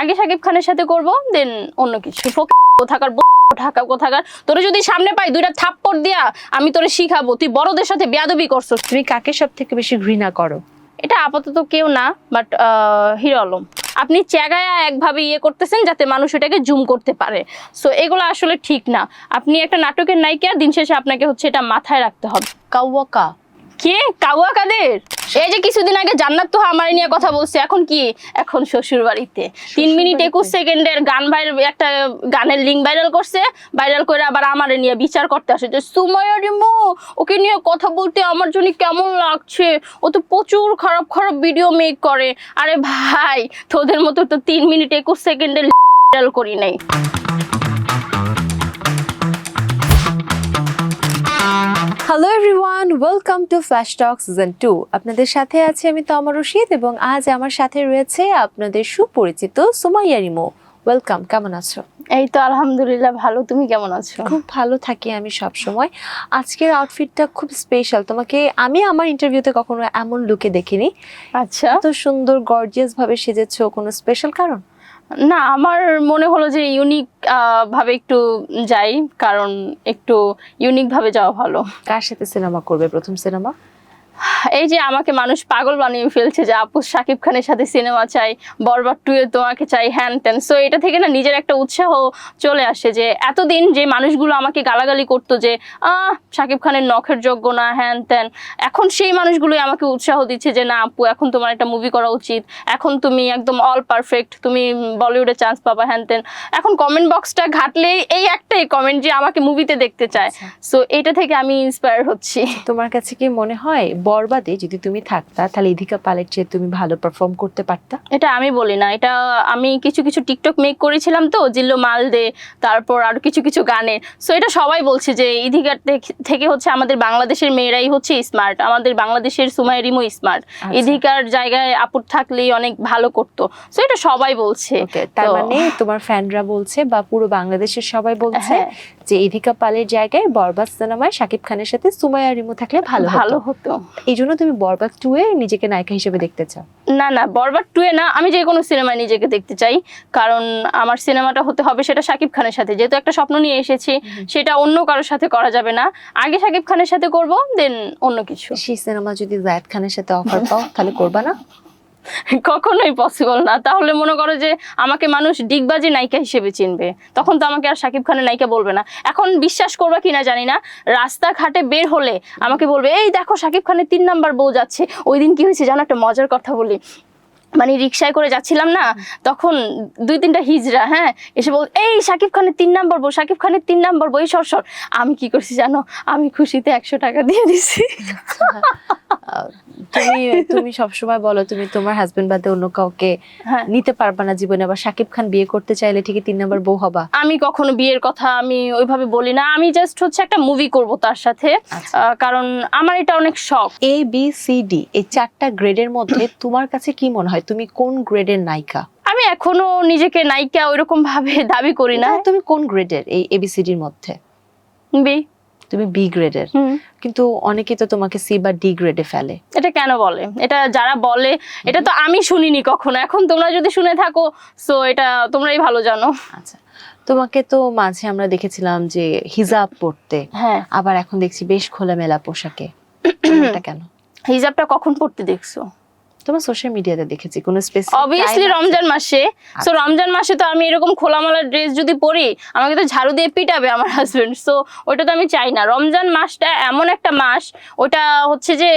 আগে শাকিব খানের সাথে করব দেন অন্য কিছু। কোথাকার ঢাকা কোথাকার তোরে যদি সামনে পাই দুইটা থাপ্পড় দিয়া আমি তোরে শিখাবো। তুই বড়দের সাথে বেয়াদবি করছস। তুমি কাকে সব থেকে বেশি ঘৃণা করো? এটা আপাতত কেউ না বাট হিরো আলম। আপনি চ্যাগায়া একভাবে ইয়ে করতেছেন যাতে মানুষ এটাকে জুম করতে পারে। সো এগুলো আসলে ঠিক না। আপনি একটা নাটকের নায়িকা দিন শেষে আপনাকে হচ্ছে এটা মাথায় রাখতে হবে। কাউয়াকা কে কাউয়া কাদের? এই যে কিছুদিন আগে জান্নাত তো আমার নিয়ে কথা বলছে এখন কি? এখন শ্বশুর বাড়িতে তিন মিনিট একুশ সেকেন্ডের গান ভাইরাল একটা গানের লিঙ্ক ভাইরাল করছে ভাইরাল করে আবার আমার নিয়ে বিচার করতে আসে। যে সুমাইয়া রিমু ওকে নিয়ে কথা বলতে আমার জন্য কেমন লাগছে? ও তো প্রচুর খারাপ খারাপ ভিডিও মেক করে। আরে ভাই তোদের মতো তো তিন মিনিট একুশ সেকেন্ডের ভাইরাল করি নাই। Hello everyone welcome to flash talk season two আপনাদের সাথে আছি আমি তমর রশিদ এবং আজ আমার সাথে রয়েছে আপনাদের সুপরিচিত সুমাইয়া রিমো। ওয়েলকাম কেমন আছো? এই তো আলহামদুলিল্লাহ ভালো। তুমি কেমন আছো? খুব ভালো থাকি আমি সব সময় আজকের আউটফিটটা খুব স্পেশাল তোমাকে আমি আমার ইন্টারভিউতে কখনো এমন লুকে দেখিনি। আচ্ছা। এত সুন্দর গর্জিয়াস ভাবে সেজেছো কোনো স্পেশাল কারণ? না, আমার মনে হলো যে ইউনিক ভাবে একটু যাই, কারণ একটু ইউনিক ভাবে যাওয়া ভালো। কার সাথে সিনেমা করবে প্রথম সিনেমা এই যে আমাকে মানুষ পাগল বানিয়ে ফেলছে যে আপু শাকিব খানের সাথে সিনেমা চাই বরবার টু এ তোমাকে চাই হ্যান ত্যান সো এটা থেকে না নিজের একটা উৎসাহ চলে আসে যে এতদিন যে মানুষগুলো আমাকে গালাগালি করতো যে আহ শাকিব খানের নখের যোগ্য না হ্যান ত্যান এখন সেই মানুষগুলোই আমাকে উৎসাহ দিচ্ছে যে না আপু এখন তোমার একটা মুভি করা উচিত। এখন তুমি একদম অল পারফেক্ট তুমি বলিউডে চান্স পাবা হ্যান ত্যান এখন কমেন্ট বক্সটা ঘাটলেই এই একটাই কমেন্ট যে আমাকে মুভিতে দেখতে চায়। সো এটা থেকে আমি ইন্সপায়ার হচ্ছি। তোমার কাছে কি মনে হয় বরবাদে যদি তুমি থাকতা তাহলে ইধিকা পালের চেয়ে তুমি ভালো পারফর্ম করতে পারতা? এটা আমি বলি না এটা আমি কিছু কিছু টিকটক মেক করেছিলাম তো জিল্লো মাল দে তারপর আরও কিছু কিছু গানে। সো এটা সবাই বলছে যে ইধিকার থেকে- হচ্ছে আমাদের বাংলাদেশের মেয়েরাই হচ্ছে স্মার্ট আমাদের বাংলাদেশের সুমাই রিমো স্মার্ট আচ্ছা। ইধিকার জায়গায় আপুর থাকলেই অনেক ভালো করতো। সো এটা সবাই বলছে। তার মানে তোমার ফ্যানরা বলছে বা পুরো বাংলাদেশের সবাই বলছে হ্যাঁ। যে ইধিকা পালের জায়গায় বরবাদ সিনেমায় শাকিব খানের সাথে সুমাইয়া রিমু থাকলে ভালো ভালো হতো। এই জন্য তুমি বরবাদ টু এ নিজেকে নায়িকা হিসেবে দেখতে চাও? না না বরবার টু এ না আমি যে কোনো সিনেমায় নিজেকে দেখতে চাই। কারণ আমার সিনেমাটা হতে হবে সেটা শাকিব খানের সাথে। যেহেতু একটা স্বপ্ন নিয়ে এসেছি সেটা অন্য কারোর সাথে করা যাবে না। আগে শাকিব খানের সাথে করব দেন অন্য কিছু। সেই সিনেমা যদি জায়েদ খানের সাথে অফার পাও তাহলে করবা না? কখনোই পসিবল না। তাহলে মনে করো যে আমাকে মানুষ ডিগবাজি নায়িকা হিসেবে চিনবে। তখন তো আমাকে আর সাকিব খানের নায়িকা বলবে না। এখন বিশ্বাস করবা কিনা জানি না। রাস্তাঘাটে বের হলে আমাকে বলবে, এই দেখো সাকিব খানের তিন নাম্বার বউ যাচ্ছে। ওই দিন কি হয়েছে? জানো একটা মজার কথা বলি। মানে রিক্সায় করে যাচ্ছিলাম না তখন দুই তিনটা হিজড়া হ্যাঁ এসে বল এই শাকিব খানের তিন নাম্বার বউ শাকিব খানের তিন নাম্বার বই সর সর। আমি কি করছি জানো? আমি খুশিতে একশো টাকা দিয়ে দিছি। তুমি তুমি সবসময় বলো তুমি তোমার হাজবেন্ড বাদে অন্য কাউকে হ্যাঁ। নিতে পারবা না জীবনে আবার শাকিব খান বিয়ে করতে চাইলে ঠিকই তিন নম্বর বউ হবা। আমি কখনো বিয়ের কথা আমি ওইভাবে বলি না আমি জাস্ট হচ্ছে একটা মুভি করব তার সাথে আচ্ছা। কারণ আমার এটা অনেক শখ। এ বি সি ডি এই চারটা গ্রেডের মধ্যে তোমার কাছে কি মনে হয়? তুমি কোন গ্রেডের নায়িকা? আমি এখনও নিজেকে নায়িকা ওইরকম ভাবে দাবি করি না। না তুমি কোন গ্রেডের এই এবিসিডির মধ্যে? বি তুমি বি গ্রেডের। কিন্তু অনেকে তো তোমাকে সি বা ডি গ্রেডে ফেলে। এটা কেন বলে? এটা যারা বলে এটা তো আমি শুনিনি কখনো। এখন তোমরা যদি শুনে থাকো সো এটা তোমরাই ভালো জানো। আচ্ছা। তোমাকে তো মাঝে আমরা দেখেছিলাম যে হিজাব পরতে। হ্যাঁ। আবার এখন দেখছি বেশ খোলামেলা পোশাকে। এটা কেন? হিজাবটা কখন পড়তে দেখছ? তোমার সোশ্যাল মিডিয়াতে দেখেছি কোনো স্পেসিফিক অবভিয়াসলি রমজান মাসে। সো রমজান মাসে তো আমি এরকম খোলামেলা ড্রেস যদি পরি আমাকে তো ঝাড়ু দিয়ে পিটাবে আমার হাজবেন্ড সো ওটা তো আমি চাই না। রমজান মাসটা এমন একটা মাস ওটা হচ্ছে যে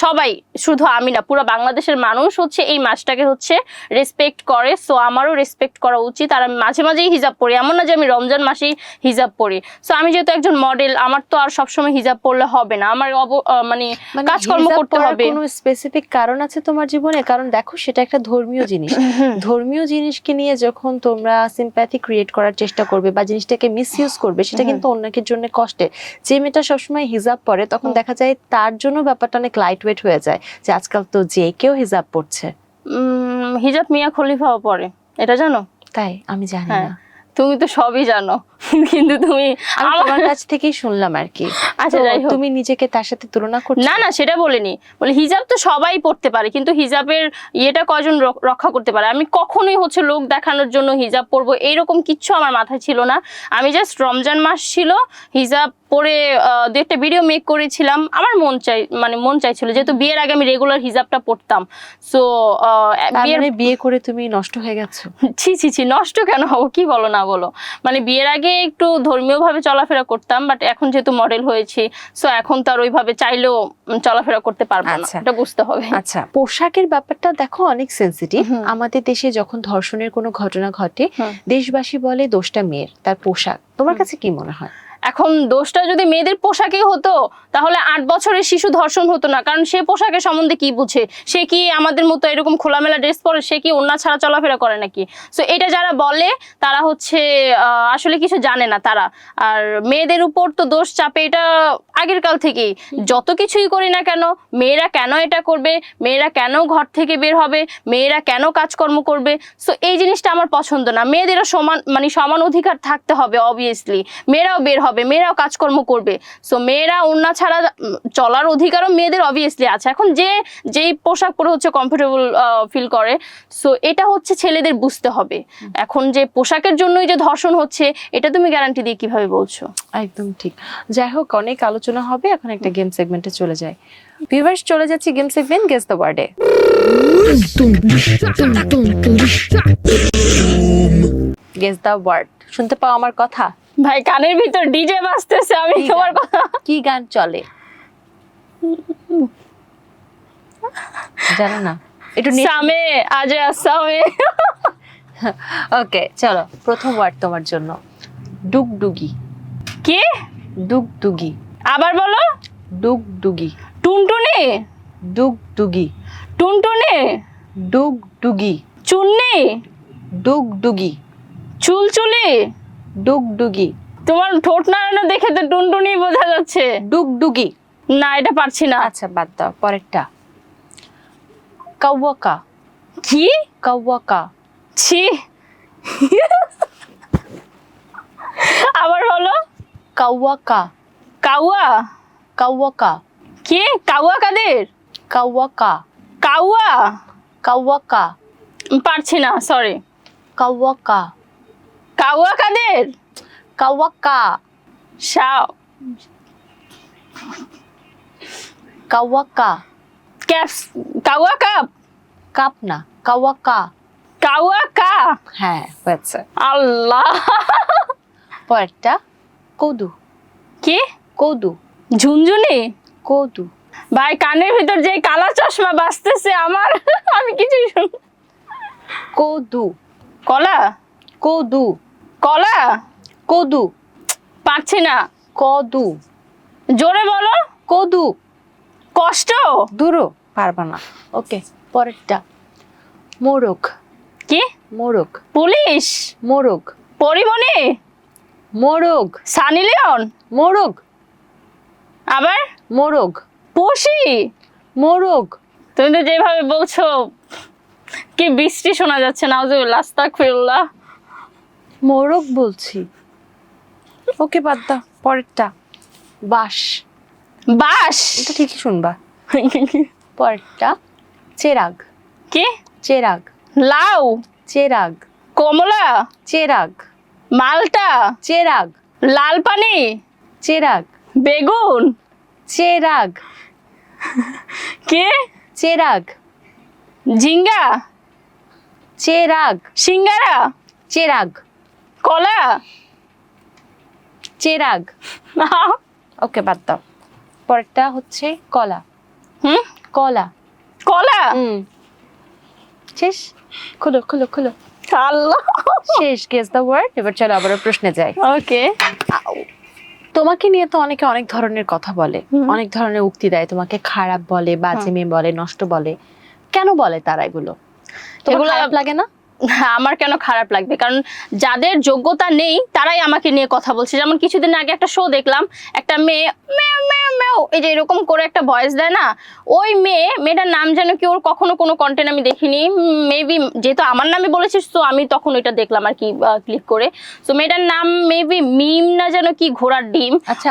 সবাই শুধু আমি না পুরো বাংলাদেশের মানুষ হচ্ছে এই মাসটাকে হচ্ছে রেসপেক্ট করে। সো আমারও রেসপেক্ট করা উচিত। আর আমি মাঝে মাঝেই হিজাব পরি। এমন না যে আমি রমজান মাসেই হিজাব পরি। সো আমি যেহেতু একজন মডেল আমার তো আর সবসময় হিজাব পরলে হবে না। আমার অব- মানে কাজকর্ম করতে হবে। কোনো স্পেসিফিক কারণ আছে তোমার জীবনে? কারণ দেখো সেটা একটা ধর্মীয় জিনিস। ধর্মীয় জিনিসকে নিয়ে যখন তোমরা সিম্প্যাথি ক্রিয়েট করার চেষ্টা করবে বা জিনিসটাকে মিসইউজ করবে সেটা কিন্তু অন্যকের জন্য কষ্টে। যে মেয়েটা সবসময় হিজাব পরে তখন দেখা যায় তার জন্য ব্যাপারটা অনেক লাইট ওয়েট হয়ে যায়। যে আজকাল তো যে কেউ হিজাব পড়ছে উম, হিজাব মিয়া খলিফাও পরে। এটা জানো? তাই? আমি জানি হ্যাঁ। না। তুমি তো সবই জানো। কিন্তু তুমি আমি আমার তোমার কাছ থেকেই শুনলাম আর কি। আচ্ছা, যাই হোক। তুমি নিজেকে তার সাথে তুলনা করছ? না না সেটা বলিনি। বলে হিজাব তো সবাই পড়তে পারে কিন্তু হিজাবের ইয়েটা কজন রক্ষা করতে পারে? আমি কখনোই হচ্ছে লোক দেখানোর জন্য হিজাব পরবো এইরকম কিচ্ছু আমার মাথায় ছিল না। আমি জাস্ট রমজান মাস ছিল হিজাব পরে আহ, দু একটা ভিডিও মেক করেছিলাম। আমার মন চাই মানে মন চাইছিল যেহেতু বিয়ের আগে আমি রেগুলার হিজাবটা পড়তাম। সো বিয়ের মানে বিয়ে করে তুমি নষ্ট হয়ে গেছো? ছি ছি ছি নষ্ট কেন হব? কি বলো না বলো? মানে বিয়ের আগে একটু ধর্মীয় ভাবে চলাফেরা করতাম বাট এখন যেহেতু মডেল হয়েছি সো এখন তো আর ওইভাবে চাইলেও চলাফেরা করতে পারব না। আচ্ছা। এটা বুঝতে হবে। আচ্ছা। পোশাকের ব্যাপারটা দেখো অনেক সেন্সিটিভ আমাদের দেশে যখন ধর্ষণের কোনো ঘটনা ঘটে দেশবাসী বলে দোষটা মেয়ের তার পোশাক। তোমার কাছে কি মনে হয়? এখন দোষটা যদি মেয়েদের পোশাকেই হতো, তাহলে আট বছরের শিশু ধর্ষণ হতো না। কারণ সে পোশাকের সম্বন্ধে কি বুঝে? সে কি আমাদের মতো এরকম খোলামেলা ড্রেস পরে, সে কি অন্য ছাড়া চলাফেরা করে নাকি? সো এটা যারা বলে, তারা হচ্ছে আসলে কিছু জানে না তারা। আর মেয়েদের উপর তো দোষ চাপে, এটা আগের কাল থেকেই। যত কিছুই করি না কেন, মেয়েরা কেন এটা করবে? মেয়েরা কেন ঘর থেকে বের হবে? মেয়েরা কেন কাজকর্ম করবে? সো এই জিনিসটা আমার পছন্দ না। মেয়েদেরও সমান মানে সমান অধিকার থাকতে হবে অবভিয়াসলি মেয়েরাও বের হবে মেয়েরাও কাজকর্ম করবে। সো মেয়েরা ওড়না ছাড়া চলার অধিকারও মেয়েদের অবভিয়াসলি আছে। এখন যে যেই পোশাক পরে হচ্ছে কমফোর্টেবল ফিল করে সো এটা হচ্ছে ছেলেদের বুঝতে হবে। এখন যে পোশাকের জন্যই যে ধর্ষণ হচ্ছে এটা তুমি গ্যারান্টি দিয়ে কীভাবে বলছো? একদম ঠিক। যাই হোক অনেক আলোচনা হবে এখন একটা গেম সেগমেন্টে চলে যায় ভিউয়ার্স চলে যাচ্ছি গেম সেগমেন্ট গেস দ্য ওয়ার্ডে গেস দ্য ওয়ার্ড শুনতে পাও আমার কথা? ভাই কানের ভিতর ডিজে বাজতেছে আমি তোমার কি গান চলে? জানো না? একটু সামে আজ আসামে ওকে চলো প্রথম ওয়ার্ড তোমার জন্য। ডুগডুগি। কি? ডুগডুগি। আবার বলো। ডুগডুগি। টুনটুনি? ডুগডুগি। টুনটুনি? ডুগডুগি। চুন্নি? ডুগডুগি। চুলচুলি? ডুগডুগি। তোমার ঠোঁট নাড়ানো দেখে তো টুনটুনি বোঝা যাচ্ছে। ডুগডুগি। না এটা পারছি না। আচ্ছা বাদ দাও পরেরটা। কাওয়াকা কি? কাওয়াকা ছি। আবার বলো। কাওয়াকা কাউয়া? কাওয়াকা কি? কাউয়া কাদের কাওয়াকা কাউয়া? কাওয়াকা পারছি না সরি কাওয়াকা কাউয়া কাদের কাওয়াকা সাও কাওয়াকা ক্যাপস কাউয়া কাপ? কাপ না কাওয়াকা কাউয়া কা হ্যাঁ হয়েছে। আল্লাহ। পরেরটা কদু। কি? কদু। ঝুনঝুনি? কদু। ভাই কানের ভিতর যে কালা চশমা বাজতেছে আমার আমি কিছুই শুন কদু। কলা? কদু। কলা? কদু। পারছি না। কদু। জোরে বলো কদু। কষ্ট? দূরো পারবা না। ওকে পরেরটা। মোরগ। কি? মোরগ। পুলিশ? মোরগ। পরিমণি? মোরগ। সানি লিওন? মোরগ। আবার? মোরগ। পশি মোরগ। তুমি তো যেভাবে বলছো কি বৃষ্টি শোনা যাচ্ছে নাউজুবিল্লাহ আস্তাগফিরুল্লাহ মোরগ বলছি। ওকে বাদ দাও পরেরটা। বাস বাস এটা ঠিকই শুনবা। পরেরটা চেরাগ। কে? চেরাগ। লাউ। চেরাগ। কমলা। চেরাগ। মালটা। চেরাগ। লাল পানি চেরাগ। বেগুন। চেরাগ। কে? চেরাগ। ঝিঙ্গা। চেরাগ। সিঙ্গারা। চেরাগ। কলা? চেরাগ। ওকে বাদ দাও। পরেরটা হচ্ছে কলা। হুম? কলা। কলা? হুম। শেষ? খুলো খুলো খুলো। আল্লাহ। শেষ গেস দ্য ওয়ার্ড এবার চলো আবার প্রশ্নে যাই। ওকে। তোমাকে নিয়ে তো অনেকে অনেক ধরনের কথা বলে। অনেক ধরনের উক্তি দেয়। তোমাকে খারাপ বলে বাজে মেয়ে বলে নষ্ট বলে। কেন বলে তারা এগুলো? এগুলো- খারাপ লাগে না? আমার কেন খারাপ লাগবে? কারণ যাদের যোগ্যতা নেই, তারাই আমাকে নিয়ে কথা বলছে। যেমন কিছুদিন আগে একটা শো দেখলাম, একটা মেয়ে ম্যাও এই যে এরকম করে একটা ভয়েস দেয় না ওই মেয়ে মেয়েটার নাম যেন কি ওর কখনো কোনো কন্টেন্ট আমি দেখিনি মেবি যেহেতু আমার নামে বলেছিস তো আমি তখন ওইটা দেখলাম আর কি ক্লিক করে তো মেয়েটার নাম মেবি মিম না যেন কি ঘোড়ার ডিম আচ্ছা?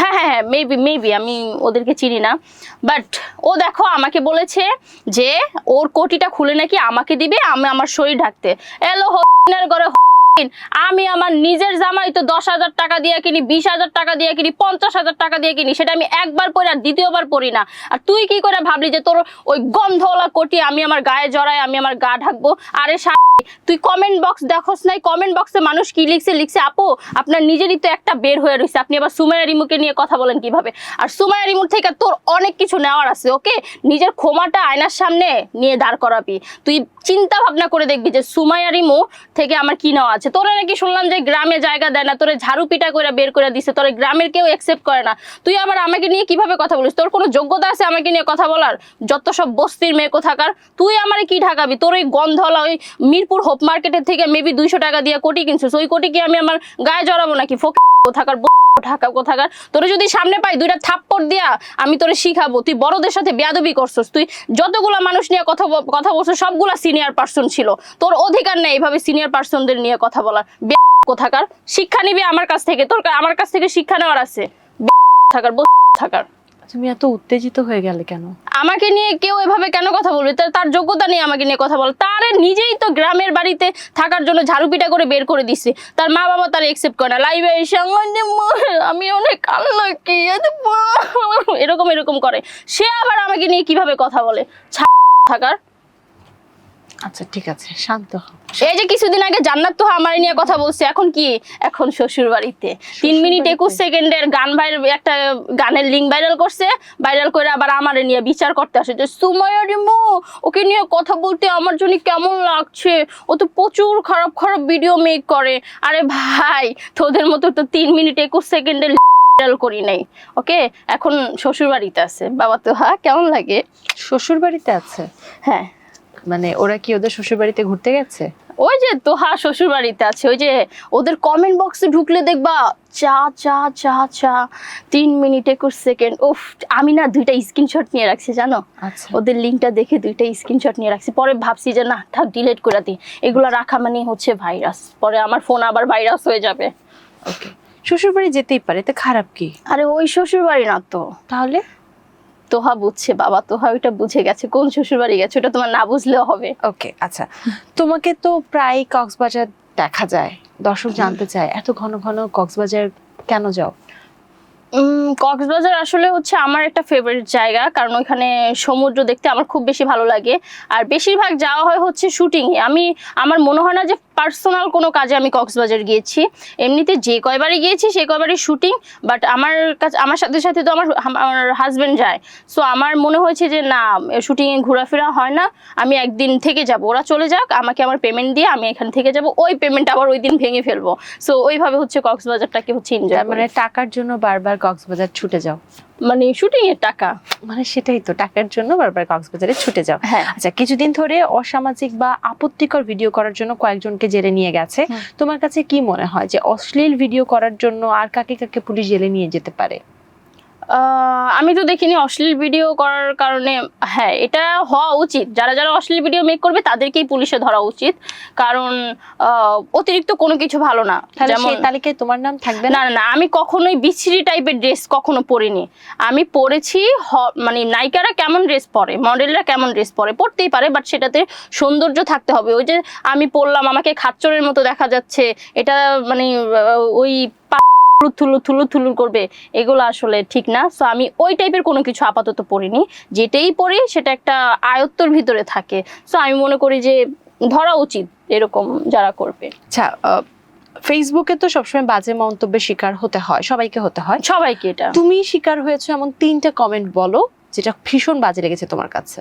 হ্যাঁ হ্যাঁ হ্যাঁ মেবি মেবি আমি ওদেরকে চিনি না বাট ও দেখো আমাকে বলেছে যে ওর কোটিটা খুলে নাকি আমাকে দিবে আমি আমার শরীর ঢাকতে এলো ঘরে। আমি আমার নিজের জামাই তো দশ হাজার টাকা দিয়ে কিনি, বিশ হাজার টাকা দিয়ে কিনি, পঞ্চাশ হাজার টাকা দিয়ে কিনি, সেটা আমি একবার পরি আর দ্বিতীয়বার পরি না। আর তুই কি করে ভাবলি যে তোর ওই গন্ধওয়ালা কোটি আমি আমার গায়ে জড়াই, আমি আমার গা ঢাকবো, আরে তুই কমেন্ট বক্স দেখোস নাই কমেন্ট বক্সে মানুষ কি লিখছে? লিখছে, আপু, আপনার নিজেরই তো একটা বের হয়ে রয়েছে আপনি আবার সুমাইয়া রিমুকে নিয়ে কথা বলেন কীভাবে? আর সুমাইয়া রিমুর থেকে তোর অনেক কিছু নেওয়ার আছে, ওকে? নিজের ক্ষমাটা আয়নার সামনে নিয়ে দাঁড় করাবি। তুই চিন্তা ভাবনা করে দেখবি যে সুমাইয়া রিমু থেকে আমার কি নেওয়া আছে। তোরা নাকি শুনলাম যে গ্রামে জায়গা দেয় না, তোরে ঝাড়ু পিটা করে বের করে দিছে, তোরে গ্রামের কেউ অ্যাকসেপ্ট করে না। তুই আবার আমাকে নিয়ে কীভাবে কথা বলিস? তোর কোনো যোগ্যতা আছে আমাকে নিয়ে কথা বলার? যত সব বস্তির মেয়ে কোথাকার, তুই আমারে কি ঢাকাবি? তোর ওই গন্ধওয়ালা, ওই মিরপুর হোপ মার্কেটের থেকে মেবি দুইশো টাকা দিয়ে কোটি কিনছিস, ওই কোটি কি আমি আমার গায়ে জড়াবো নাকি? ফোক কোথাকার ঢাকা কোথাকার তোরে যদি সামনে পাই দুইটা থাপ্পড় দিয়া আমি তোরে শিখাবো। তুই বড়দের সাথে বেয়াদবি করছস। তুই যতগুলা মানুষ নিয়ে কথা কথা বলছো সবগুলা সিনিয়র পার্সন ছিল। তোর অধিকার নেই এইভাবে সিনিয়র পার্সনদের নিয়ে কথা বলার। কোথাকার? শিক্ষা নিবি আমার কাছ থেকে। তোর আমার কাছ থেকে শিক্ষা নেওয়ার আছে। থাকার থাকার তুমি এত উত্তেজিত হয়ে গেলে কেন? আমাকে নিয়ে কেউ এভাবে কেন কথা বলবে? তার তার যোগ্যতা নিয়ে আমাকে নিয়ে কথা বলে। তার নিজেই তো গ্রামের বাড়িতে থাকার জন্য ঝাড়ু পিটা করে বের করে দিছে। তার মা বাবা তার একসেপ্ট করে না। লাইভে এসে আমি অনেক কান্না কি এরকম এরকম করে। সে আবার আমাকে নিয়ে কীভাবে কথা বলে? থাকার। আচ্ছা ঠিক আছে শান্ত হও। এই যে কিছুদিন আগে জান্নাত তো আমার নিয়ে কথা বলছে এখন কি? এখন শ্বশুর বাড়িতে তিন মিনিট একুশ সেকেন্ডের গান ভাইরাল একটা গানের লিঙ্ক ভাইরাল করছে ভাইরাল করে আবার আমার নিয়ে বিচার করতে আসে যে সুমাইয়া রিমু ওকে নিয়ে কথা বলতে আমার জন্য কেমন লাগছে? ও তো প্রচুর খারাপ খারাপ ভিডিও মেক করে। আরে ভাই তোদের মতো তো তিন মিনিট একুশ সেকেন্ডের ভাইরাল করি নাই। ওকে এখন শ্বশুর বাড়িতে আছে। বাবা তো হ্যাঁ কেমন লাগে? শ্বশুর বাড়িতে আছে? হ্যাঁ। মানে ওরা কি ওদের শ্বশুর বাড়িতে ঘুরতে গেছে? ওই যে তোহা শ্বশুর বাড়িতে আছে ওই যে ওদের কমেন্ট বক্সে ঢুকলে দেখবা চা চা চা চা তিন মিনিট একুশ সেকেন্ড উফ আমি না দুইটা স্ক্রিনশট নিয়ে রাখছি জানো? আচ্ছা। ওদের লিঙ্কটা দেখে দুইটা স্ক্রিনশট নিয়ে রাখছি পরে ভাবছি যে না থাক ডিলিট করে দিই। এগুলো রাখা মানে হচ্ছে ভাইরাস পরে আমার ফোন আবার ভাইরাস হয়ে যাবে। ওকে শ্বশুর বাড়ি যেতেই পারে তো খারাপ কি? আরে ওই শ্বশুর বাড়ি না তো। তাহলে? তোহা বুঝছে বাবা তোহা ওইটা বুঝে গেছে কোন শ্বশুর বাড়ি গেছে ওটা তোমার না বুঝলেও হবে। ওকে আচ্ছা। তোমাকে তো প্রায় কক্সবাজার দেখা যায় দর্শক জানতে চায় এত ঘন ঘন কক্সবাজার কেন যাও? কক্সবাজার আসলে হচ্ছে আমার একটা ফেভারিট জায়গা কারণ ওইখানে সমুদ্র দেখতে আমার খুব বেশি ভালো লাগে। আর বেশিরভাগ যাওয়া হয় হচ্ছে শুটিংয়ে আমি আমার মনে হয় না যে পার্সোনাল কোনো কাজে আমি কক্সবাজার গিয়েছি। এমনিতে যে কয়বারই গিয়েছি সে কয়বারই শুটিং বাট আমার কাছে আমার সাথে সাথে তো আমার আমার হাজব্যান্ড যায়। সো আমার মনে হয়েছে যে না শুটিংয়ে ঘোরাফেরা হয় না আমি একদিন থেকে যাব। ওরা চলে যাক আমাকে আমার পেমেন্ট দিয়ে আমি এখান থেকে যাব ওই পেমেন্ট আবার ওই দিন ভেঙে ফেলব। সো ওইভাবে হচ্ছে কক্সবাজারটাকে হচ্ছে এনজয় মানে টাকার জন্য বারবার কক্সবাজার ছুটে যাও। মানে শুটিং এর টাকা। মানে সেটাই তো টাকার জন্য বারবার কক্সবাজারে ছুটে যাও। হ্যাঁ। আচ্ছা কিছুদিন ধরে অসামাজিক বা আপত্তিকর ভিডিও করার জন্য কয়েকজনকে জেলে নিয়ে গেছে। তোমার কাছে কি মনে হয় যে অশ্লীল ভিডিও করার জন্য আর কাকে কাকে পুলিশ জেলে নিয়ে যেতে পারে? আমি তো দেখিনি অশ্লীল ভিডিও করার কারণে হ্যাঁ এটা হওয়া উচিত। যারা যারা অশ্লীল ভিডিও মেক করবে তাদেরকেই পুলিশে ধরা উচিত। কারণ অতিরিক্ত কোনো কিছু ভালো না। যেমন তালিকায় তোমার নাম থাকবে না? না আমি কখনোই বিচ্ছিরি টাইপের ড্রেস কখনো পরিনি। আমি পরেছি মানে নায়িকারা কেমন ড্রেস পরে মডেলরা কেমন ড্রেস পরে পরতেই পারে বাট সেটাতে সৌন্দর্য থাকতে হবে। ওই যে আমি পরলাম আমাকে খাচ্চরের মতো দেখা যাচ্ছে এটা মানে ওই থুলু থুলু থুলু করবে এগুলো আসলে ঠিক না। সো আমি ওই টাইপের কোনো কিছু আপাতত পড়িনি যেটাই পড়ি সেটা একটা আয়ত্তর ভিতরে থাকে। সো আমি মনে করি যে ধরা উচিত এরকম যারা করবে। আচ্ছা ফেসবুকে তো সবসময় বাজে মন্তব্যের শিকার হতে হয় সবাইকে হতে হয়। সবাইকে এটা। তুমি শিকার হয়েছো এমন তিনটা কমেন্ট বলো যেটা ভীষণ বাজে লেগেছে তোমার কাছে।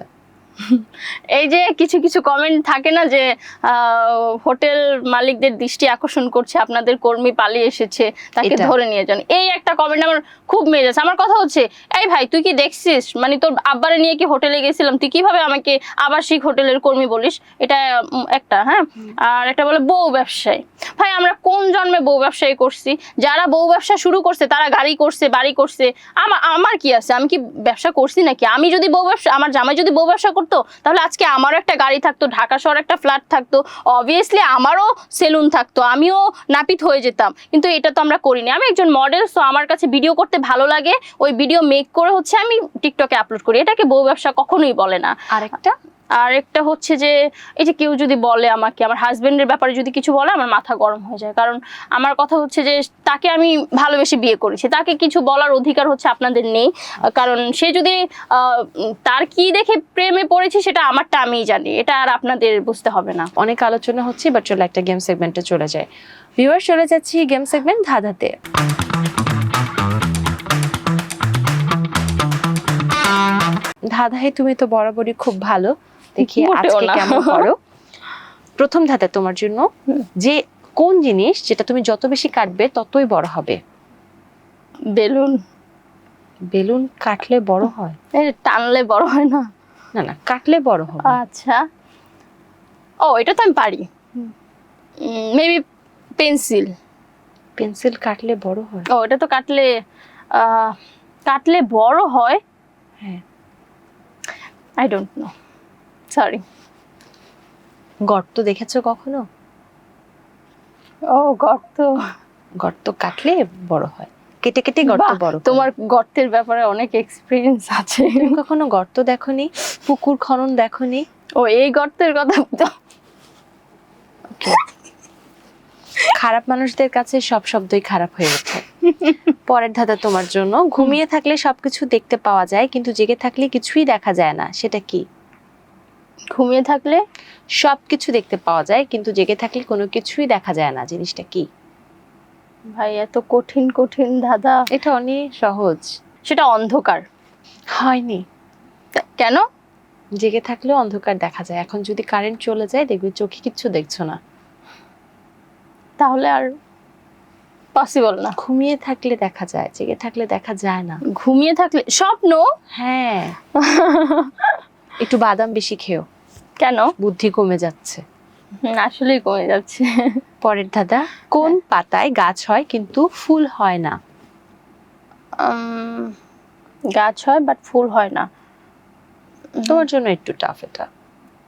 এই যে কিছু কিছু কমেন্ট থাকে না যে আহ, হোটেল মালিকদের দৃষ্টি আকর্ষণ করছে আপনাদের কর্মী পালিয়ে এসেছে তাকে ধরে নিয়ে যান। এই একটা কমেন্ট আমার খুব মেজাজ আমার কথা হচ্ছে এই ভাই তুই কি দেখছিস? মানে তোর আব্বারে নিয়ে কি হোটেলে গেছিলাম? তুই কীভাবে আমাকে আবাসিক হোটেলের কর্মী বলিস? এটা একটা হ্যাঁ? আর একটা বলে বউ ব্যবসায়ী। ভাই আমরা কোন জন্মে বউ ব্যবসায়ী করছি? যারা বউ ব্যবসা শুরু করছে তারা গাড়ি করছে বাড়ি করছে আমার আমার কি আছে? আমি কি ব্যবসা করছি নাকি? আমি যদি বউ ব্যবসা আমার জামাই যদি বউ ব্যবসা করতো তাহলে আজকে আমারও একটা গাড়ি থাকতো, ঢাকা শহর একটা ফ্ল্যাট থাকতো। অবভিয়াসলি আমারও সেলুন থাকতো, আমিও নাপিত হয়ে যেতাম। কিন্তু এটা তো আমরা করিনি। আমি একজন মডেল সো আমার কাছে ভিডিও করতে ভালো লাগে। ওই ভিডিও মেক করে হচ্ছে আমি টিকটকে আপলোড করি। এটাকে বউ ব্যবসা কখনোই বলে না। আরেকটা? আর একটা হচ্ছে যে, এই যে কেউ যদি বলে আমাকে, আমার হাজবেন্ডের ব্যাপারে যদি কিছু বলে, আমার মাথা গরম হয়ে যায়। কারণ আমার কথা হচ্ছে যে, তাকে আমি ভালোবেসে বিয়ে করেছি। তাকে কিছু বলার অধিকার হচ্ছে আপনাদের নেই। কারণ সে যদি তার কি দেখে প্রেমে পড়েছি সেটা আমারটা আমিই জানি। এটা আর আপনাদের বুঝতে হবে না। অনেক আলোচনা হচ্ছে বাট চলো একটা গেম সেগমেন্টে চলে যায় ভিউয়ার চলে যাচ্ছি গেম সেগমেন্ট ধাঁধাতে। ধাঁধায় তুমি তো বরাবরই খুব ভালো। দেখি আজকে কেমন করো। প্রথম ধাঁধা তোমার জন্য। যে কোন জিনিস যেটা তুমি যত বেশি কাটবে ততই বড় হবে? বেলুন। বেলুন কাটলে বড় হয়? টানলে বড় হয় না। না না কাটলে বড় হবে। আচ্ছা। ও এটা তো আমি পারি। Maybe pencil. পেন্সিল কাটলে বড় হয়? ও এটা তো কাটলে কাটলে বড় হয়। হ্যাঁ। আই ডোন্ট নো সরি গর্ত দেখেছ কখনো? ও গর্ত। গর্ত কাটলে বড় হয়। কেটে কেটে গর্ত বড় তোমার গর্তের ব্যাপারে অনেক এক্সপিরিয়েন্স আছে। কখনো গর্ত দেখনি? পুকুর খনন দেখনি? ও এই গর্তের কথা খারাপ মানুষদের কাছে সব শব্দই খারাপ হয়ে ওঠে। পরের ধাঁধা তোমার জন্য। ঘুমিয়ে থাকলে সবকিছু দেখতে পাওয়া যায় কিন্তু জেগে থাকলে কিছুই দেখা যায় না। সেটা কি? ঘুমিয়ে থাকলে সবকিছু দেখতে পাওয়া যায় কিন্তু জেগে থাকলে কোনো কিছুই দেখা যায় না। জিনিসটা কি? ভাই এত কঠিন কঠিন দাদা এটা অনেক সহজ। সেটা অন্ধকার। হয়নি। কেন? জেগে থাকলেও অন্ধকার দেখা যায়। এখন যদি কারেন্ট চলে যায় দেখবে চোখে কিচ্ছু দেখছ না। তাহলে আর পসিবল না। ঘুমিয়ে থাকলে দেখা যায় জেগে থাকলে দেখা যায় না। ঘুমিয়ে থাকলে স্বপ্ন? হ্যাঁ। একটু বাদাম বেশি খেও। কেন? বুদ্ধি কমে যাচ্ছে। আসলেই কমে যাচ্ছে। পরের দাদা কোন পাতায় গাছ হয় কিন্তু ফুল হয় না? গাছ হয় বাট ফুল হয় না। তোমার জন্য একটু টাফ এটা।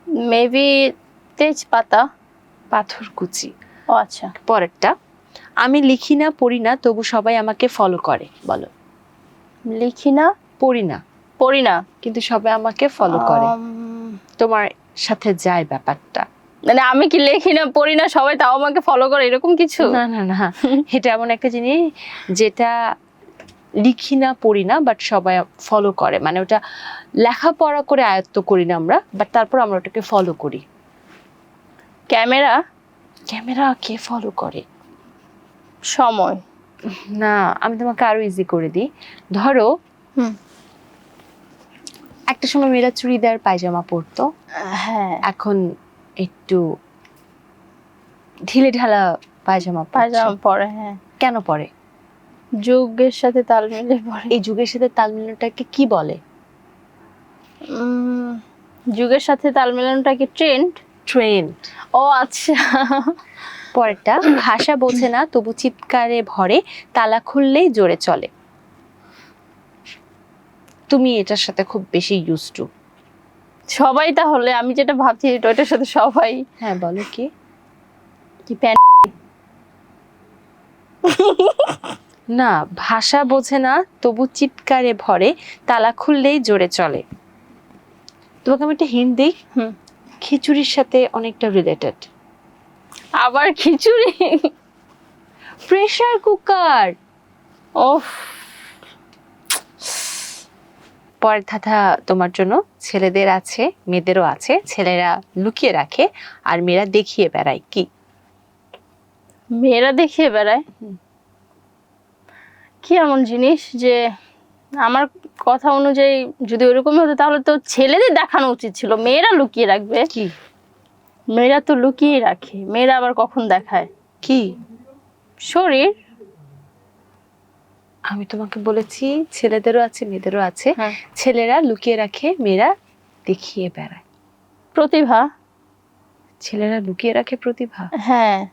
মেবি তেজপাতা। পাথর কুচি। ও আচ্ছা। পরেরটা আমি লিখি না পড়ি না তবু সবাই আমাকে ফলো করে বলো। লিখি না? পড়ি না। পড়ি না কিন্তু সবাই আমাকে ফলো করে। তোমার সাথে যায় ব্যাপারটা। মানে আমি কি লিখি না পড়ি না সবাই তাও আমাকে ফলো করে এরকম কিছু? না না না। এটা এমন একটা জিনিস যেটা লিখি না পড়ি না বাট সবাই ফলো করে। মানে ওটা লেখাপড়া করে আয়ত্ত করি না আমরা বাট তারপর আমরা ওটাকে ফলো করি। ক্যামেরা? ক্যামেরা কে ফলো করে? সময়। না আমি তোমাকে আরও ইজি করে দিই। ধরো। একটা সময় মেয়েরা চুড়িদার পায়জামা পরতো। হ্যাঁ। এখন একটু ঢিলে ঢালা পায়জামা পায়জামা পরে হ্যাঁ। কেন পরে? যুগের সাথে তাল মিলে পরে। এই যুগের সাথে তাল মিলানোটাকে কি বলে? যুগের সাথে তাল মেলানোটা কি ট্রেন্ড ট্রেন্ড ও আচ্ছা। পরেরটা ভাষা বোঝে না তবু চিৎকারে ভরে তালা খুললেই জোরে চলে। তুমি এটার সাথে খুব বেশি ইউজ টু সবাই তাহলে আমি যেটা ভাবছি এটা- ওইটার সাথে সবাই। হ্যাঁ বলো কি? কি প্যান না ভাষা বোঝে না তবু চিৎকারে ভরে তালা খুললেই জোরে চলে। তোমাকে আমি একটা হিন্ট দিই? হুম। খিচুড়ির সাথে অনেকটা রিলেটেড আবার খিচুড়ি? প্রেসার কুকার ওফ। পরের ধাঁধা তোমার জন্য ছেলেদের আছে মেয়েদেরও আছে ছেলেরা লুকিয়ে রাখে আর মেয়েরা দেখিয়ে বেড়ায় কি? মেয়েরা দেখিয়ে বেড়ায়? কি এমন জিনিস যে আমার কথা অনুযায়ী যদি ওইরকমই হতো তাহলে তো ছেলেদের দেখানো উচিত ছিল মেয়েরা লুকিয়ে রাখবে। কি? মেয়েরা তো লুকিয়ে রাখে মেয়েরা আবার কখন দেখায়? কি? শরীর আমি তোমাকে বলেছি ছেলেদেরও আছে মেয়েদেরও আছে। হ্যাঁ। ছেলেরা লুকিয়ে রাখে মেয়েরা দেখিয়ে বেড়ায়। প্রতিভা? ছেলেরা লুকিয়ে রাখে প্রতিভা? হ্যাঁ।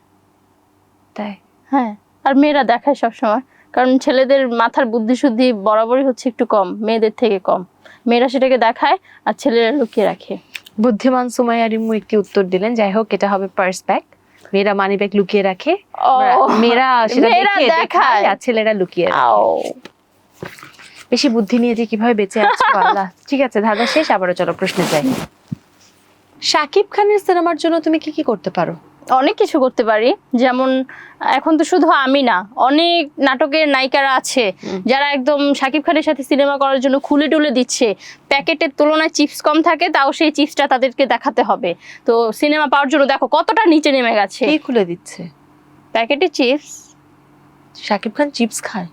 তাই? হ্যাঁ। আর মেয়েরা দেখায় সবসময়। কারণ ছেলেদের মাথার বুদ্ধি শুদ্ধি বরাবরই হচ্ছে একটু কম মেয়েদের থেকে কম। মেয়েরা সেটাকে দেখায় আর ছেলেরা লুকিয়ে রাখে। বুদ্ধিমান সুমাইয়া রিমু একটি উত্তর দিলেন। যাই হোক এটা হবে পার্স ব্যাগ মেয়েরা মানি ব্যাগ লুকিয়ে রাখে। মেয়েরা সেটা মেয়েরা দেখায়। আর ছেলেরা লুকিয়ে রাখে। বেশি বুদ্ধি নিয়ে যে কীভাবে বেঁচে আছো আল্লাহ। ঠিক আছে ধাঁধা শেষ আবারও চলো প্রশ্নে যাই। শাকিব খানের সিনেমার জন্য তুমি কি কি করতে পারো? অনেক কিছু করতে পারি। যেমন এখন তো শুধু আমি না অনেক নাটকের নায়িকারা আছে যারা একদম শাকিব খানের সাথে সিনেমা করার জন্য খুলে টুলে দিচ্ছে। প্যাকেটের তুলনায় চিপস কম থাকে তাও সেই চিপসটা তাদেরকে দেখাতে হবে। তো সিনেমা পাওয়ার জন্য দেখো কতটা নিচে নেমে গেছে। কি খুলে দিচ্ছে? প্যাকেটে চিপস। শাকিব খান চিপস খায়?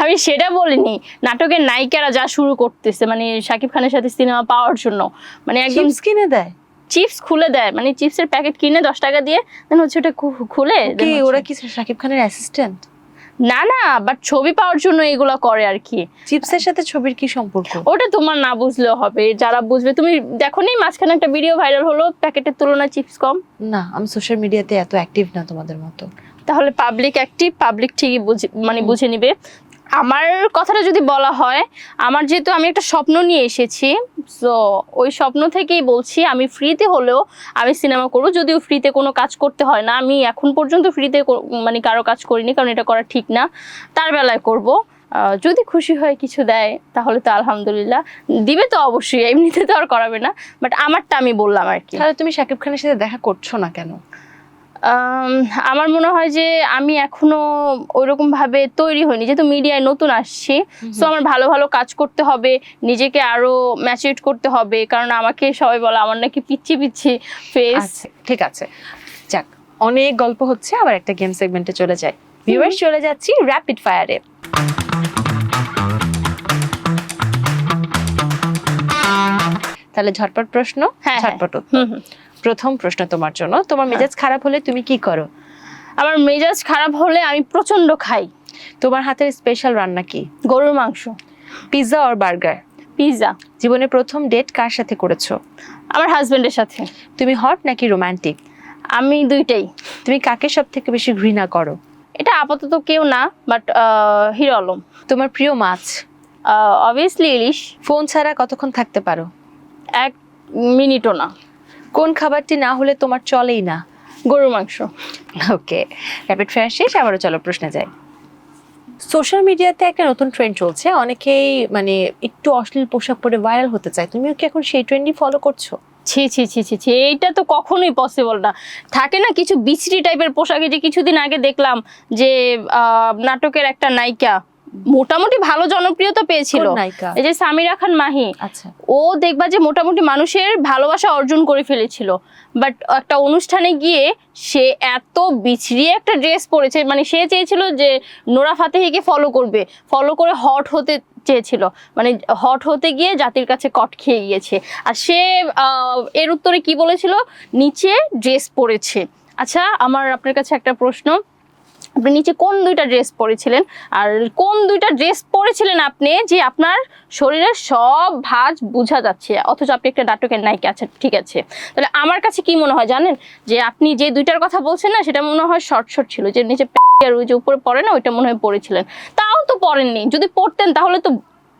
আমি সেটা বলিনি নাটকের নায়িকারা যা শুরু করতেছে মানে শাকিব খানের সাথে সিনেমা পাওয়ার জন্য। মানে একদম কিনে দেয়? চিপস খুলে দেয় মানে চিপসের প্যাকেট কিনে দশ টাকা দিয়ে দেন হচ্ছে ওটা খুলে কি ওরা কি শাকিব খানের অ্যাসিস্ট্যান্ট না না বাট ছবি পাওয়ার জন্য এগুলো করে আর কি। চিপসের সাথে ছবির কি সম্পর্ক? ওটা তোমার না বুঝলেও হবে যারা বুঝবে। তুমি দেখো নি মাঝখানে একটা ভিডিও ভাইরাল হলো প্যাকেটের তুলনায় চিপস কম। না আমি সোশ্যাল মিডিয়াতে এত অ্যাক্টিভ না তোমাদের মতো। তাহলে পাবলিক অ্যাক্টিভ পাবলিক ঠিকই বুঝে মানে বুঝে নিবে। আমার কথাটা যদি বলা হয়, আমার যেহেতু আমি একটা স্বপ্ন নিয়ে এসেছি সো ওই স্বপ্ন থেকেই বলছি, আমি ফ্রিতে হলেও আমি সিনেমা করব। যদিও ফ্রিতে কোনো কাজ করতে হয় না, আমি এখন পর্যন্ত ফ্রিতে মানে কারও কাজ করিনি, কারণ এটা করা ঠিক না। তার বেলায় করব। যদি খুশি হয় কিছু দেয়, তাহলে তো আলহামদুলিল্লাহ। দিবে তো অবশ্যই, এমনিতে তো আর করাবে না বাট আমারটা আমি বললাম আর কি। তাহলে তুমি শাকিব খানের সাথে দেখা করছ না কেন? আমার মনে হয় যে আমি এখনও ওইরকম ভাবে তৈরি হইনি। যেহেতু মিডিয়ায় নতুন আসছি সো আমার ভালো ভালো কাজ করতে হবে নিজেকে আরও ম্যাচুরেট করতে হবে কারণ আমাকে সবাই বলে আমার নাকি পিচ্ছি পিচ্ছি ফেস আচ্ছা ঠিক আছে। যাক অনেক গল্প হচ্ছে আবার একটা গেম সেগমেন্টে চলে যায় ভিউয়ার্স চলে যাচ্ছি র্যাপিড ফায়ারে তাহলে ঝটপট প্রশ্ন হ্যাঁ, হ্যাঁ। ঝটপট উত্তর। প্রথম প্রশ্ন তোমার জন্য। তোমার মেজাজ খারাপ হলে তুমি কি করো? আমার মেজাজ খারাপ হলে আমি প্রচণ্ড খাই। তোমার হাতের স্পেশাল রান্না কি? গরুর মাংস। পিৎজা অর বার্গার পিৎজা জীবনে প্রথম ডেট কার সাথে করেছ? আমার হাজবেন্ডের সাথে। তুমি হট নাকি রোমান্টিক আমি দুইটাই। তুমি কাকে সব থেকে বেশি ঘৃণা করো? এটা আপাতত কেউ না বাট হিরো আলম। তোমার প্রিয় মাছ? অবভিয়াসলি ইলিশ। ফোন ছাড়া কতক্ষণ থাকতে পারো? এক মিনিটও না। কোন খাবারটি না হলে তোমার চলেই না? গরুর মাংস। ওকে র্যাপিড ফায়ার শেষ আবারও চলো প্রশ্নে যাই। সোশ্যাল মিডিয়াতে একটা নতুন ট্রেন্ড চলছে অনেকেই মানে একটু অশ্লীল পোশাক পরে ভাইরাল হতে চায়। তুমিও কি এখন সেই ট্রেন্ডই ফলো করছ? ছি ছি ছি ছি ছি এইটা তো কখনোই পসিবল না। থাকে না কিছু বিচরি টাইপের পোশাকে যে কিছুদিন আগে দেখলাম যে নাটকের একটা নায়িকা মোটামুটি ভালো জনপ্রিয়তা পেয়েছিল। এই যে সামিরা খান মাহি আচ্ছা। ও দেখবা যে মোটামুটি মানুষের ভালোবাসা অর্জন করে ফেলেছিল। বাট একটা অনুষ্ঠানে গিয়ে সে এত বিছড়িয়ে একটা ড্রেস পরেছে মানে সে চেয়েছিল যে নোরা ফাতেহিকে ফলো করবে ফলো করে হট হতে চেয়েছিল। মানে হট হতে গিয়ে জাতির কাছে কট খেয়ে গিয়েছে। আর সে এর উত্তরে কি বলেছিল? নিচে ড্রেস পরেছে। আচ্ছা আমার আপনার কাছে একটা প্রশ্ন। আপনি নিচে কোন দুইটা ড্রেস পরেছিলেন? আর কোন দুইটা ড্রেস পরেছিলেন আপনি যে আপনার শরীরের সব ভাঁজ বোঝা যাচ্ছে? অথচ আপনি একটা নাটকের নায়িকা আছেন, ঠিক আছে? তাহলে আমার কাছে কি মনে হয় জানেন? যে আপনি যে দুইটার কথা বলছেন না, সেটা মনে হয় শর্ট শর্ট ছিল। যে নিচে আর ওই যে উপরে পরে না, ওইটা মনে হয় পরেছিলেন। তাও তো পরেননি। যদি পরতেন, তাহলে তো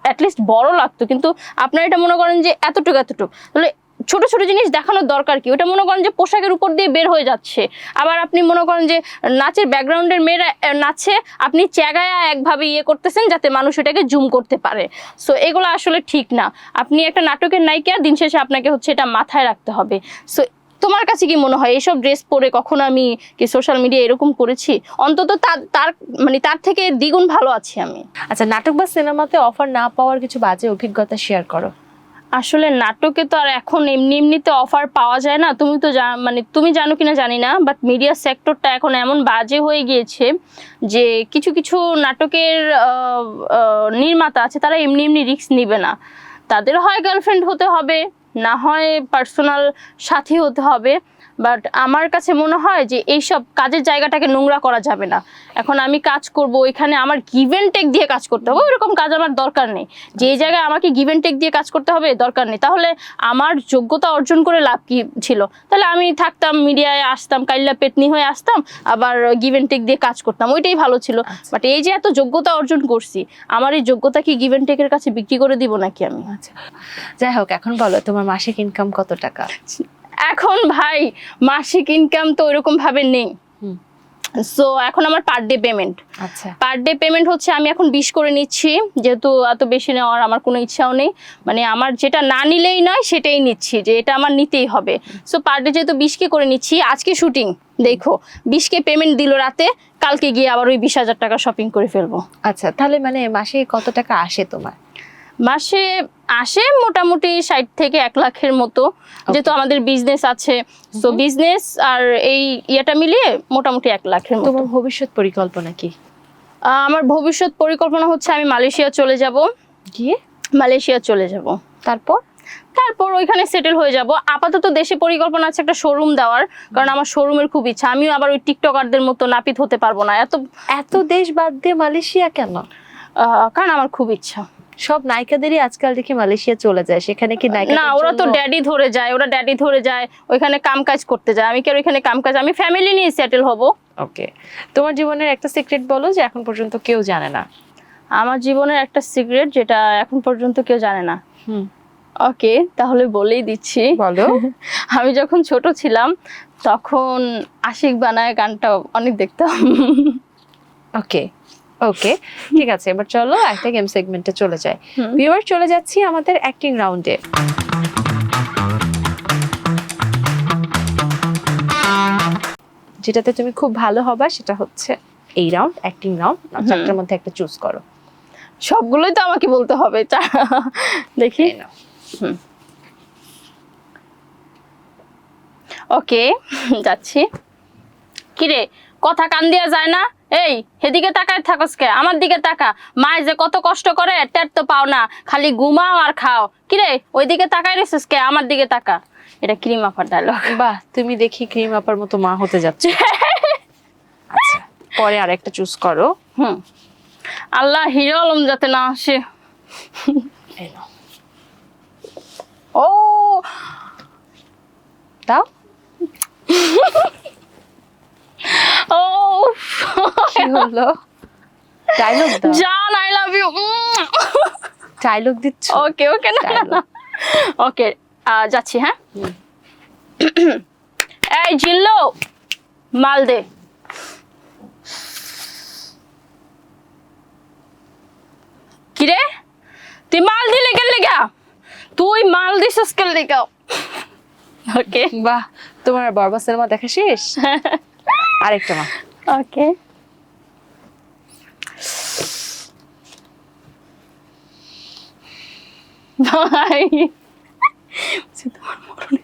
অ্যাটলিস্ট বড় লাগতো। কিন্তু আপনার এটা মনে করেন যে এতটুকু এতটুকু। তাহলে ছোট ছোট জিনিস দেখানোর দরকার কি? ওটা মনে করেন যে পোশাকের উপর দিয়ে বের হয়ে যাচ্ছে। আবার আপনি মনে করেন যে নাচের ব্যাকগ্রাউন্ডের মেয়েরা নাচে আপনি চ্যাগায়া একভাবে ইয়ে করতেছেন যাতে মানুষ এটাকে জুম করতে পারে। সো এগুলো আসলে ঠিক না। আপনি একটা নাটকের নায়িকা, দিন শেষে আপনাকে হচ্ছে এটা মাথায় রাখতে হবে। সো তোমার কাছে কি মনে হয় এসব ড্রেস পরে কখনো আমি কি সোশ্যাল মিডিয়া এরকম করেছি? অন্তত তার তার মানে তার থেকে দ্বিগুণ ভালো আছি আমি। আচ্ছা নাটক বা সিনেমাতে অফার না পাওয়ার কিছু বাজে অভিজ্ঞতা শেয়ার করো। আসলে নাটকে তো আর এখন এমনি এমনিতে অফার পাওয়া যায় না। তুমি তো মানে তুমি জানো কিনা জানি না বাট মিডিয়া সেক্টরটা এখন এমন বাজে হয়ে গিয়েছে যে কিছু কিছু নাটকের নির্মাতা আছে, তারা এমনি এমনি রিস্ক নিবে না। তাদের হয় গার্লফ্রেন্ড হতে হবে, না হয় পার্সোনাল সাথী হতে হবে। বাট আমার কাছে মনে হয় যে এইসব কাজের জায়গাটাকে নোংরা করা যাবে না। এখন আমি কাজ করব ওইখানে আমার গিভেন টেক দিয়ে কাজ করতে হবে ওইরকম কাজ আমার দরকার নেই। যে জায়গায় আমাকে গিভেন টেক দিয়ে কাজ করতে হবে দরকার নেই। তাহলে আমার যোগ্যতা অর্জন করে লাভ কি ছিল? তাহলে আমি থাকতাম মিডিয়ায় আসতাম কাইল্লা পেতনি হয়ে আসতাম আবার গিভেন টেক দিয়ে কাজ করতাম ওইটাই ভালো ছিল। আচ্ছা। বাট এই যে এত যোগ্যতা অর্জন করছি আমার এই যোগ্যতা কি গিভেন টেকের কাছে বিক্রি করে দিব নাকি আমি? আচ্ছা। যাই হোক এখন বলো তোমার মাসিক ইনকাম কত টাকা? এখন ভাই মাসিক ইনকাম তো ওইরকম ভাবে নেই। সো এখন আমার পার ডে পেমেন্ট আচ্ছা। পার ডে পেমেন্ট হচ্ছে আমি এখন বিশ করে নিচ্ছি যেহেতু এত বেশি নেওয়ার আমার কোনো ইচ্ছাও নেই। মানে আমার যেটা না নিলেই নয় সেটাই নিচ্ছি যে এটা আমার নিতেই হবে। সো পার ডে যেহেতু বিশকে করে নিচ্ছি আজকে শুটিং দেখো বিশকে পেমেন্ট দিল রাতে কালকে গিয়ে আবার ওই বিশ হাজার টাকা শপিং করে ফেলব। আচ্ছা তাহলে মানে মাসে কত টাকা আসে তোমার? মাসে আসে মোটামুটি ষাট থেকে এক লাখের মতো যেহেতু আমাদের বিজনেস আছে। তো বিজনেস আর এই ইয়েটা মিলিয়ে মোটামুটি এক লাখের মতো। তোমার ভবিষ্যৎ পরিকল্পনা কি? আমার ভবিষ্যৎ পরিকল্পনা হচ্ছে আমি মালয়েশিয়া চলে যাব। গিয়ে? মালয়েশিয়া চলে যাব। তারপর? তারপর ওইখানে সেটেল হয়ে যাব। আপাতত দেশে পরিকল্পনা আছে একটা শোরুম দেওয়ার কারণ আমার শোরুমের খুব ইচ্ছা। আমিও আবার ওই টিকটকারদের মতো নাপিত হতে পারব না। এত এত দেশ বাদ দিয়ে মালয়েশিয়া কেন? কারণ আমার খুব ইচ্ছা। সব নায়িকাদেরই আজকাল দেখি মালয়েশিয়া চলে যায় সেখানে কি নায়িকা না ওরা তো ড্যাডি ধরে যায় ওরা ড্যাডি ধরে যায় ওইখানে কাম কাজ করতে যায়। আমি কি আর ওইখানে কাম কাজ আমি ফ্যামিলি নিয়ে সেটেল হব? ওকে তোমার জীবনের একটা সিক্রেট বলো যে এখন পর্যন্ত কেউ জানে না। আমার জীবনের একটা সিক্রেট যেটা এখন পর্যন্ত কেউ জানে না। হুম। ওকে তাহলে বলেই দিচ্ছি। বলো। আমি যখন ছোট ছিলাম তখন আশিক বানায় গানটা অনেক দেখতাম। ওকে ওকে ঠিক আছে এবার চলো একটা গেম সেগমেন্টে চলে যায় ভিউয়ার চলে যাচ্ছি আমাদের অ্যাক্টিং রাউন্ডে যেটাতে তুমি খুব ভালো হবা সেটা হচ্ছে এই রাউন্ড অ্যাক্টিং রাউন্ড চারটার মধ্যে একটা চুজ করো। সবগুলোই তো আমাকে বলতে হবে দেখি। ওকে যাচ্ছি। কিরে কথা কান দেওয়া যায় না? এই হেদিকে তাকায় থাকস কে? আমার দিকে তাকা। মায় যে কত কষ্ট করে টের তো পাও না। খালি ঘুমাও আর খাও। কিরে ওইদিকে তাকায় রেছিস কে? আমার দিকে তাকা। এটা ক্রিম আফার ডায়লগ বাহ তুমি দেখি ক্রিম আপার মতো মা হতে যাচ্ছ। আচ্ছা পরে আরেকটা চুজ করো। হুম। আল্লাহ হিরো আলম যাতে না আসে। ও! দাও। ও কি হলো? ডায়লগ দাও। জান আই লাভ ইউ ডায়লগ দিচ্ছ? ওকে ওকে না ওকে যাচ্ছি হ্যাঁ? এই জিল্লো মাল দে। কিরে? তুই মাল দিলে গেল লেগা? তুই মাল দিছিস কেন লেগা? ওকে। বাহ তোমার বরবা সিনেমা দেখা শেষ? আরেকটা মা। ওকে। ভাই। তোমার মরণ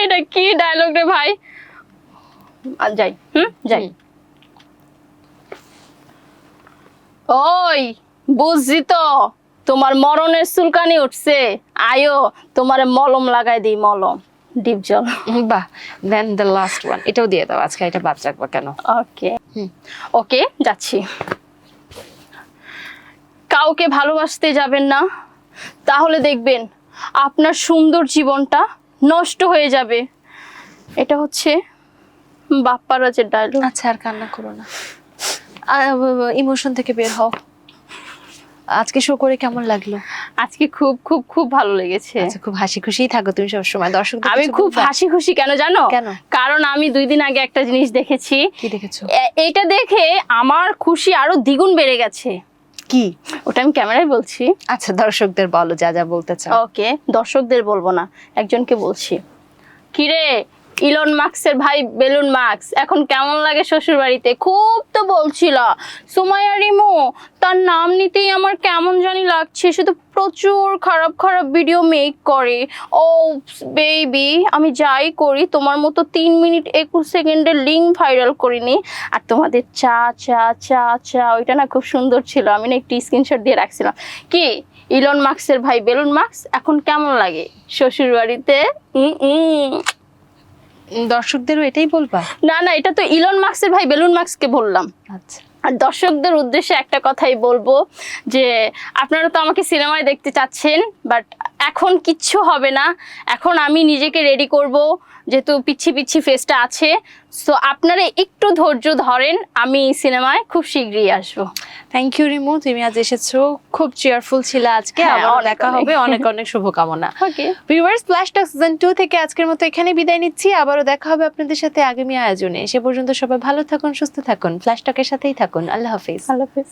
এটা কি ডায়লগ রে ভাই? যাই। হুম? যাই। ওই বুঝছি তো। তোমার মরণের চুলকানি উঠছে। আয়ো তোমার মলম লাগাই দিই মলম। ডিপ জল। বাহ দেন দ্য লাস্ট ওয়ান এটাও দিয়ে দাও আজকে এটা বাদ রাখবা কেন? ওকে। ওকে যাচ্ছি। কাউকে ভালোবাসতে যাবেন না তাহলে দেখবেন আপনার সুন্দর জীবনটা নষ্ট হয়ে যাবে। এটা হচ্ছে বাপ্পারাজের ডায়লগ আচ্ছা আর কান্না করো না। ইমোশন থেকে বের হও। আজকে শো করে কেমন লাগল? আজকে খুব খুব খুব ভালো লেগেছে। আচ্ছা খুব হাসি খুশিই থাকো তুমি সবসময়। দর্শক আমি খুব হাসি খুশি কেন জানো? কেন? কারণ আমি দুই দিন আগে একটা জিনিস দেখেছি। কি দেখেছ? এ- এইটা দেখে আমার খুশি আরও দ্বিগুণ বেড়ে গেছে। কি? ওটা আমি ক্যামেরায় বলছি। আচ্ছা দর্শকদের বলো যা যা বলতে চাও। ওকে দর্শকদের বলব না একজনকে বলছি। কিরে ইলন মার্কসের ভাই বেলুন মার্কস এখন কেমন লাগে শ্বশুর বাড়িতে খুব তো বলছিল, সুমাইয়া রিমু, তার নাম নিতেই আমার কেমন জানি লাগছে শুধু প্রচুর খারাপ খারাপ ভিডিও মেক করে। ও বেবি আমি যাই করি, তোমার মতো তিন মিনিট একুশ সেকেন্ডের লিঙ্ক ভাইরাল করিনি আর তোমাদের চা চা চা চা, ওইটা না খুব সুন্দর ছিল, আমি না একটি স্ক্রিনশট দিয়ে রাখছিলাম। কি? ইলন মার্কসের ভাই বেলুন মার্কস এখন কেমন লাগে শ্বশুর বাড়িতে দর্শকদেরও এটাই বলবা? না না এটা তো ইলন মার্কসের ভাই বেলুন মার্কসকে বললাম। আচ্ছা। আর দর্শকদের উদ্দেশ্যে একটা কথাই বলব যে আপনারা তো আমাকে সিনেমায় দেখতে চাচ্ছেন বাট এখন কিচ্ছু হবে না। এখন আমি নিজেকে রেডি করব। যেহেতু পিচ্ছি পিচ্ছি ফেসটা আছে সো আপনারা একটু ধৈর্য ধরেন আমি সিনেমায় খুব শীঘ্রই আসব। থ্যাংক ইউ রিমু তুমি আজ এসেছ খুব চেয়ারফুল ছিল আজকে হ্যাঁ, আবার দেখা হবে অনেক অনেক শুভকামনা। Okay viewers flash talk season two থেকে আজকের মতো এখানে বিদায় নিচ্ছি আবারও দেখা হবে আপনাদের সাথে আগামী আয়োজনে। সে পর্যন্ত সবাই ভালো থাকুন সুস্থ থাকুন ফ্ল্যাশ টকের সাথেই থাকুন। আল্লাহ হাফিজ। আল্লাহ হাফিজ।